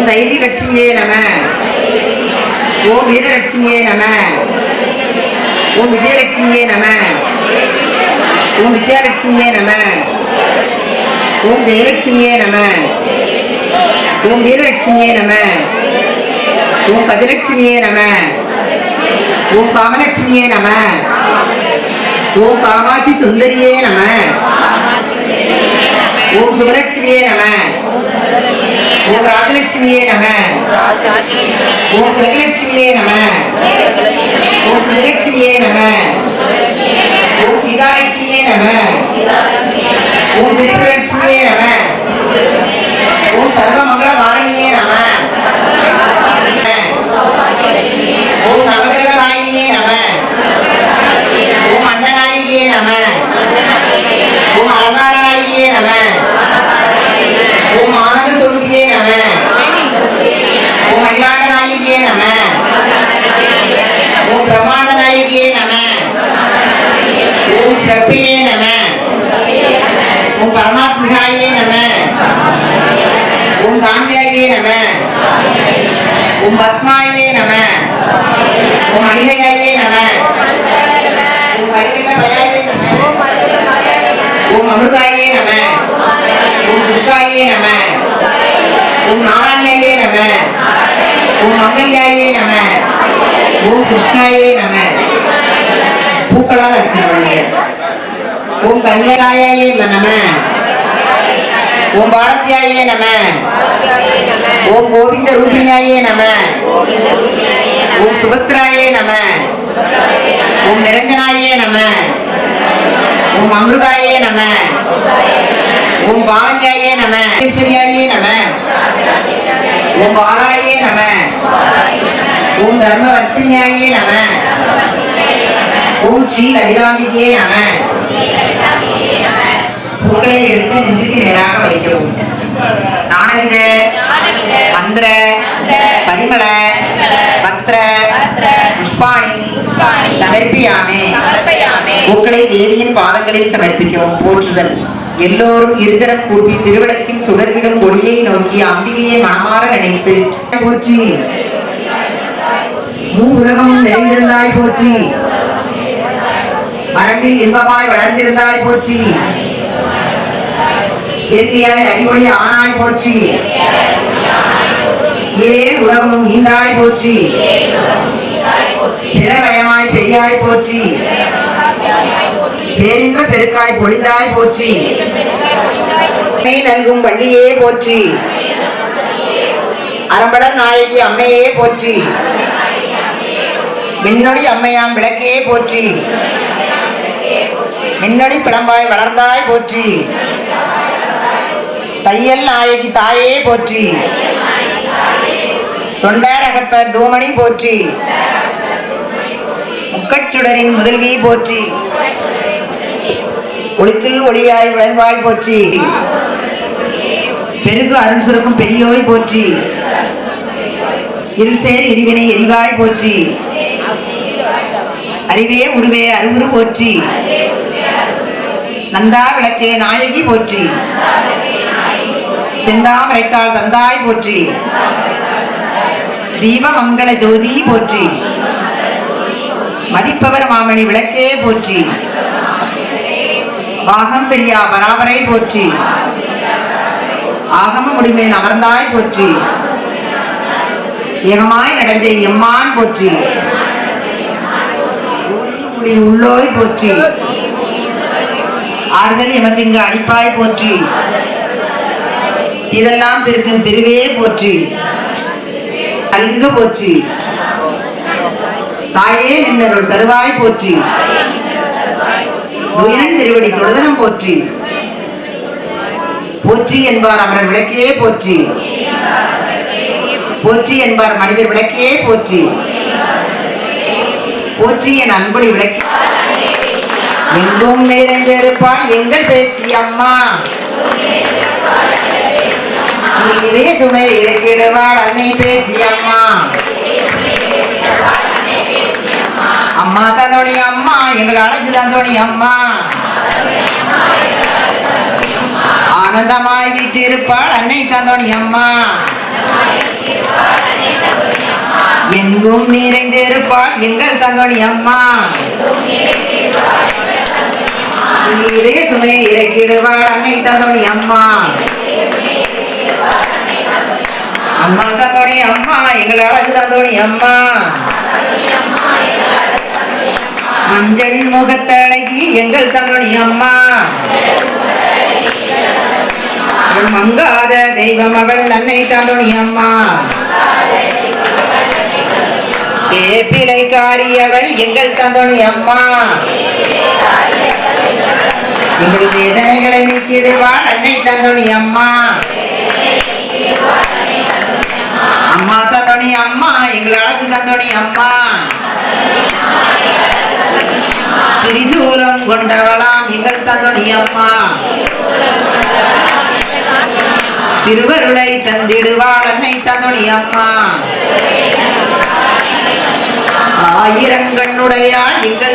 ஓம் தைரிய லட்சுமியே நம. ஓம் வீரலட்சுமியே நம. ஓம் விஜயலட்சுமியே நம. ஓம் வித்யாலட்சுமியே நம. ஓம் ஜெயலட்சுமியே நம. ஓம் வீரலட்சுமியே நம. ஓம் பதிலட்சுமியே நம. ஓம் காமலட்சுமியே நம. ஓம் காமாட்சி சுந்தரியே நம. ஓம் சுபலட்சுமியே நம. ஓம் ராஜலட்சுமியே நம ஓம் கிரகலட்சுமியே நம ஓம் கிரகலட்சுமியே நம ஓம் சீதாலட்சுமியே நம ஓம் திருலட்சுமியே நம ஓம் சர்வமங்கள வாரணியே நம ஓம் நவகிரகநாயினியே நம ஓம் அன்னநாயகியே நம ஓம் அலங்காரநாயகியே நம ஓம் ஆனந்த சொருபியே நம ஓம் அகிலாண்ட நாயகியே நம ஓம் பிரம்மாண்ட நாயகியே நம ஓம் ஸ்ரப்பியே நம ஓம் நம ஓம் காமியாயே நம ஓம் பத்மாயே நம ஓம் அனிகையாயே நம ஓம் ஹரிகண்டபயாயே நம அமிர்தாயே நம ஓம் துர்காயே நம ஓம் நாராயணையே நம ஓம் மங்கல்யாயே நம ஓம் கிருஷ்ணாயே நம பூக்களால் அர்ச்சனை ஓம் கன்யராயே நம ஓம் பாரத்யாயே நம. ஓம் கோவிந்த ரூபிணியாயே நம. ஓம் சுபத்ராயே நம. ஓம் நிரஞ்சனாயே நம. ஓம் அமிர்தாயே நம. ஓம் பாவன்யாயே நம. ஈஸ்வரியாயே நம. ஓம் பாராயே நம. ஓம் தர்மவர்த்தினியாயே நம. ஓம் ஸ்ரீ லலிதாம்பிகே நம. பூக்களை எடுத்து நெஞ்சுக்கு நேராக வைக்கவும். நாணவித மந்திர பரிமள புஷ்பாணி சமர்ப்பியாமே. பூக்களை தேவியின் பாதங்களில் சமர்ப்பிக்கவும் போற்றுதல். எல்லோரும் இருதரம் கூட்டி திருவிளக்கில் சுடர்விடும் ஒளியை நோக்கி அம்பிகையை மனமாற நினைத்து போற்றி. மூ உலகமும் நிறைந்திருந்தாய் போற்றி. மரபில் இன்பமாய் வளர்ந்திருந்தாய் போற்றி. இயற்கையாய் அறிவொளி ஆனாய் போற்றி. ஏன் உலகமும் நீண்டாய் போற்றி. பிறவயமாய் பெரியாய் போற்றி. பேரின்ப பெருக்காய் பொழிந்தாய் போற்றி. நல்கும் வள்ளியே போற்றி. அறம்படர் நாயகி அம்மையே போற்றி. மின்னொடி அம்மையாம் விளக்கையே போற்றி. மின்னொளி பிளம்பாய் வளர்ந்தாய் போற்றி. தையல் நாயகி தாயே போற்றி. தொண்டர் தூமணி போற்றி. முக்கச்சுடரின் முதல்வி போற்றி. ஒளிக்கில் ஒளியாய் விளைவாய் போற்றி. பெருகு அருள் சுரக்கும் பெரியோய் போற்றி. இருசேர் எரிவினை எரிவாய் போற்றி. அறிவே உருவே அருவுரு போற்றி. நந்தா விளக்கே நாயகி போற்றி. செந்தாமரைத்தாள் தந்தாய் போற்றி. தீபமங்கள ஜோதி போற்றி. மதிப்பவர் மாமணி விளக்கே போற்றி. பாகம் பெரியா பராபரை போற்றி. ஆகம முடிமேல் அமர்ந்தாய் போற்றி. ஏகமாய் நடந்த எம்மான் போற்றி. முடி உள்ளோய் போற்றி. ஆறுதல் எமக்கு இங்கு அடிப்பாய் போற்றி. இதெல்லாம் திருக்கும் திருவே போற்றி. அல்குக போற்றி. தாயே நின்றருள் தருவாய் போற்றி. துயரன் திருவடி தொழுதனம் போற்றி. போற்றி என்பார் அமரர் விளக்கே போற்றி. போற்றி என்பார் மனிதர் விளக்கே போற்றி. போற்றி என் அன்புடி விளக்கி. எங்கும் நிறைந்திருப்பாள் எங்கள் பேச்சு அம்மா. இதே சுமை இறக்கிடுவாள் அன்னை பேச்சு அம்மா. அம்மா தந்தோணி அம்மா எங்கள் அழகு தந்தோணி அம்மா. ஆனந்தமாய் வீட்டிருப்பாள் அன்னை தந்தோடைய அம்மா. எங்கும் நிறைந்திருப்பாள் எங்கள் தங்கணி அம்மா. இதே சுமையை இறக்கிடுவாள் அன்னை தங்கணி அம்மா. அம்மா தந்தோணி அம்மா எங்கள் அழகு தந்தோணி அம்மா. மஞ்சள் முகத்தழகி எங்கள் தந்தோணி அம்மா. மங்காத தெய்வம் அவள் அன்னை தாண்டோணி அம்மா. காரியவள் எங்கள் தந்தோணி அம்மா. எங்கள் வேதனைகளை நீக்கிடுவாள் அன்னை தந்தோணி அம்மா. அம்மா தந்தோணி அம்மா எங்கள் அழகு தந்தோணி அம்மா. திரிசூலம் கொண்டவளாம் எங்கள் தந்தோணி அம்மா. திருவருளை தந்திடுவாள் அன்னை தந்தோணி அம்மா. ஆயிரங்கண்ணுடையாள் எங்கள்